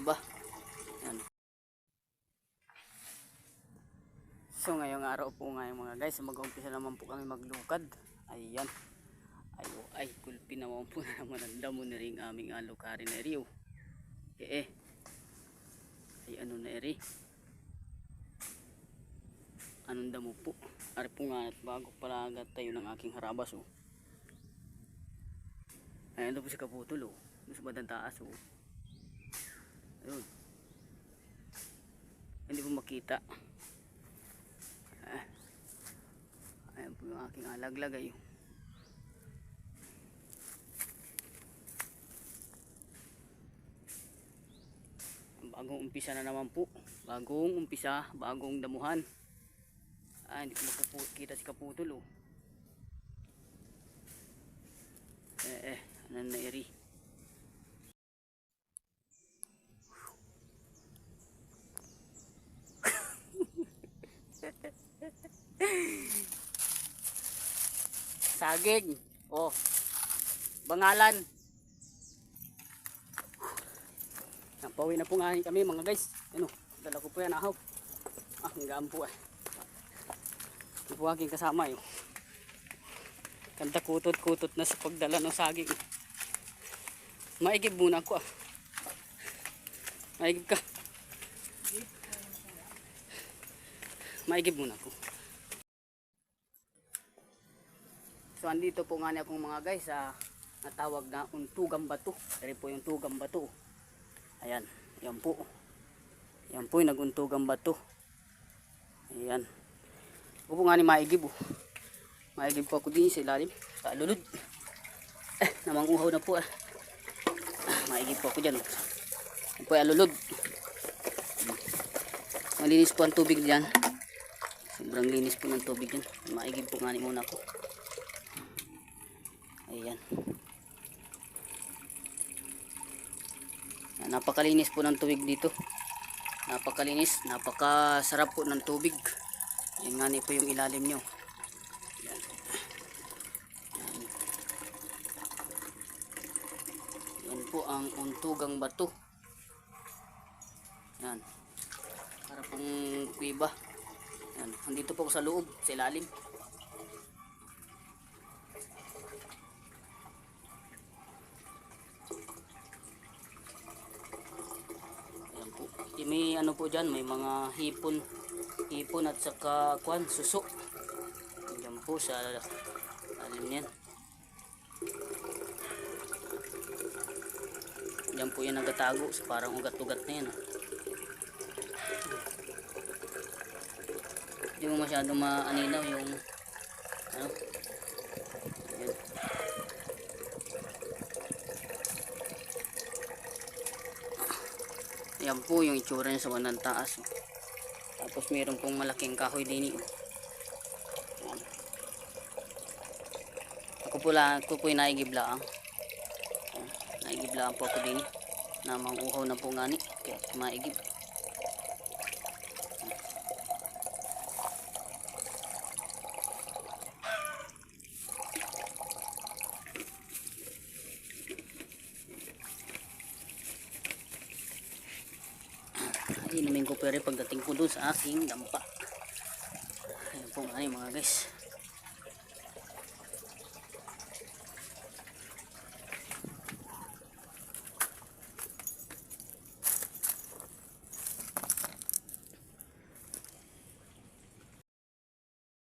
kuiba. Yan. So ngayong araw po ngayon mga guys, mag-umpisa naman po kami maglukad. Ayan. Ay, oh, ay, kulpi naman po na naman ang damo na rin aming alukari na eri. oh. Eh, eh. Ay, ano na eri. Anong damo po? Ari po nga at bago pala agad tayo ng aking harabas oh. Ayan ito po si Kaputol oh. Sa bandang taas oh. Ayun. Hindi po makita. Ah. Ayan po yung aking alaglagay. oh. Bagong umpisa na naman po. Bagong umpisa, bagong damuhan. Ah, hindi ko makikita si Kaputol oh. Eh, eh, ano na iri. Saging. Oh. Bangalan. Napawi na po nga kami mga guys. Ano, dala ko po yan ahaw. Ah, hanggang po eh. Ito po aking kasama yun. Kanta kutot-kutot na sa pagdala ng saging. Maigib muna ako ah. Maigib ka. Maigib muna ako. So andito po nga niya akong mga guys sa natawag na untugang bato. Dari po yung tugang bato. Ayan, yan po. Yan po yung naguntugang bato. Ayan. Ako po nga ni maigib oh. Maigib po ako din sa ilalim. Sa lulod. Eh, namanguhaw na po ah. Ah, Maigib po ako dyan oh. Yan po ay alulod. Malinis po ang tubig dyan. Sobrang linis po ng tubig dyan. Maigib po nga ni muna ako. Ayan. Yan, Napakalinis po ng tubig dito. Napakalinis, napakasarap po ng tubig. Yan nga po yung ilalim nyo. Yan. Yan. Yan po ang untugang bato. Yan. Para pong kuiba. Yan. Andito po ako sa loob, sa ilalim. Ayan po. Eh, May ano po dyan, may mga hipon. Hipon at saka kwan, suso. Ayan po sa alim niyan. Diyan po yan nagatago. So, parang ugat-ugat na yan. oh. Hindi mo masyadong maaninaw yung ano. Yan po yung itsura niya sa bandang taas. oh. Tapos meron pong malaking kahoy din. Oh. Yan. Ako po lang, ako po yung naigiblaang. Naigiblaang po ako din. Na manguhaw na po ngani. Kaya maigib. Inumin ko pero pagdating ko doon sa aking dampa. Ayun po mga guys